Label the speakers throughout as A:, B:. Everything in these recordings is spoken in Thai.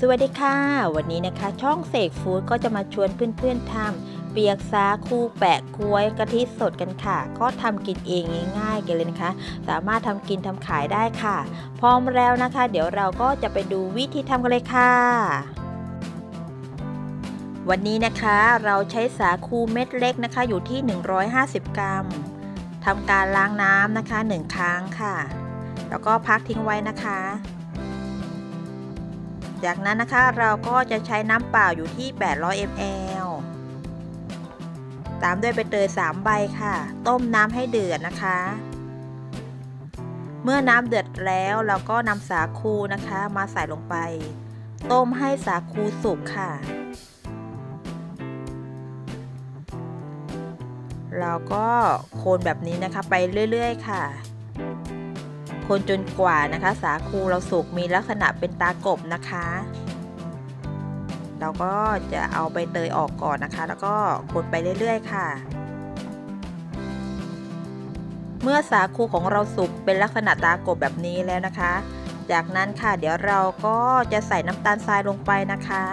A: สวัสดีค่ะ วันนี้นะคะช่องเสกฟู้ดก็จะมาชวนเพื่อนๆทำเปียกสาคูแปะกล้วยกะทิสดกันค่ะ ก็ทำกินเองง่ายๆกันเลยนะคะ สามารถทำกินทำขายได้ค่ะ พร้อมแล้วนะคะ เดี๋ยวเราก็จะไปดูวิธีทำกันเลยค่ะวันนี้นะคะเราใช้สาคูเม็ดเล็กนะคะ อยู่ที่ 150 กรัมทำการล้างน้ำนะคะ 1 ครั้งค่ะ แล้วก็พักทิ้งไว้นะคะ จากนั้นนะคะเราก็จะใช้น้ำเปล่าอยู่ที่ 800 ml ตามด้วยใบเตย 3 ใบค่ะ ต้มน้ำให้เดือดนะคะ เมื่อน้ำเดือดแล้วเราก็นำสาคูนะคะ มาใส่ลงไป ต้มให้สาคูสุกค่ะ เราก็โคนแบบนี้นะคะไปเรื่อย ๆ ค่ะ คนจนกว่านะคะ สาคูเราสุกมีลักษณะเป็นตากบนะคะ เราก็จะเอาใบเตยออกก่อนนะคะ แล้วก็คนไปเรื่อยๆ ค่ะ เมื่อสาคูของเราสุกเป็นลักษณะตากบแบบนี้แล้วนะคะ จากนั้นค่ะ เดี๋ยวเราก็จะใส่น้ำตาลทรายลงไปนะคะ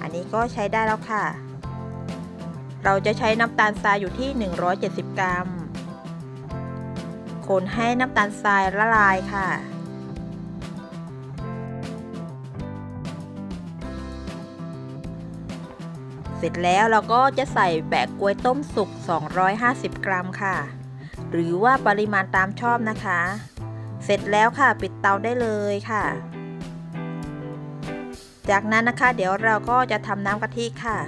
A: อันนี้ก็ใช้ได้แล้วค่ะ เราจะใช้น้ำตาลทรายอยู่ที่ 170 กรัม คนให้น้ำตาลทรายละลายค่ะเสร็จแล้วเราก็จะใส่แปะกล้วยต้มสุก 250 กรัมค่ะ หรือว่าปริมาณตามชอบนะคะ เสร็จแล้วค่ะปิดเตาได้เลยค่ะ จากนั้นนะคะเดี๋ยวเราก็จะทำน้ำกะทิค่ะ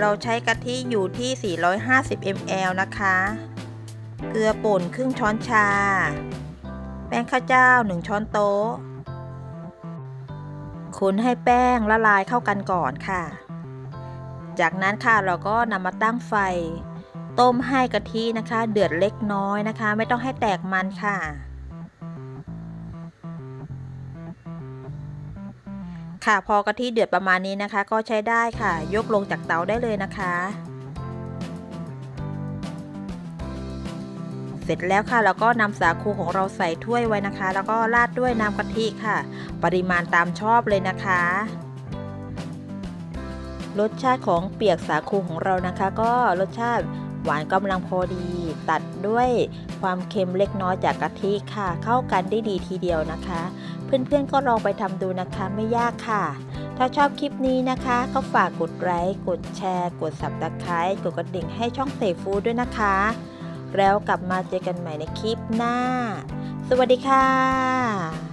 A: เราใช้กะทิอยู่ที่ 450 ml นะคะ เกลือป่นครึ่งช้อนชา แป้งข้าวเจ้า 1 ช้อนโต๊ะคนให้แป้งละลายเข้ากันก่อนค่ะ จากนั้นค่ะเราก็นำมาตั้งไฟ ต้มให้กะทินะคะ เดือดเล็กน้อยนะคะ ไม่ต้องให้แตกมันค่ะ ค่ะพอกะทิเดือดประมาณนี้นะคะ ก็ใช้ได้ค่ะ ยกลงจากเตาได้เลยนะคะ เสร็จแล้วค่ะ แล้วก็นำสาคูของเราใส่ถ้วยไว้นะคะ แล้วก็ราดด้วยน้ำกะทิค่ะ ปริมาณตามชอบเลยนะคะ รสชาติของเปียกสาคูของเรานะคะ ก็รสชาติหวานกำลังพอดี ตัดด้วยความเค็มเล็กน้อยจากกะทิค่ะ เข้ากันได้ดีทีเดียวนะคะ เพื่อนๆก็ลองไปทำดูนะคะไม่ยากค่ะ ถ้าชอบคลิปนี้นะคะ ก็ฝากกดไลค์กดแชร์ กด subscribe กดกระดิ่งให้ช่องเสฟูด้วยนะคะ แล้วกลับมาเจอกันใหม่ในคลิปหน้า สวัสดีค่ะ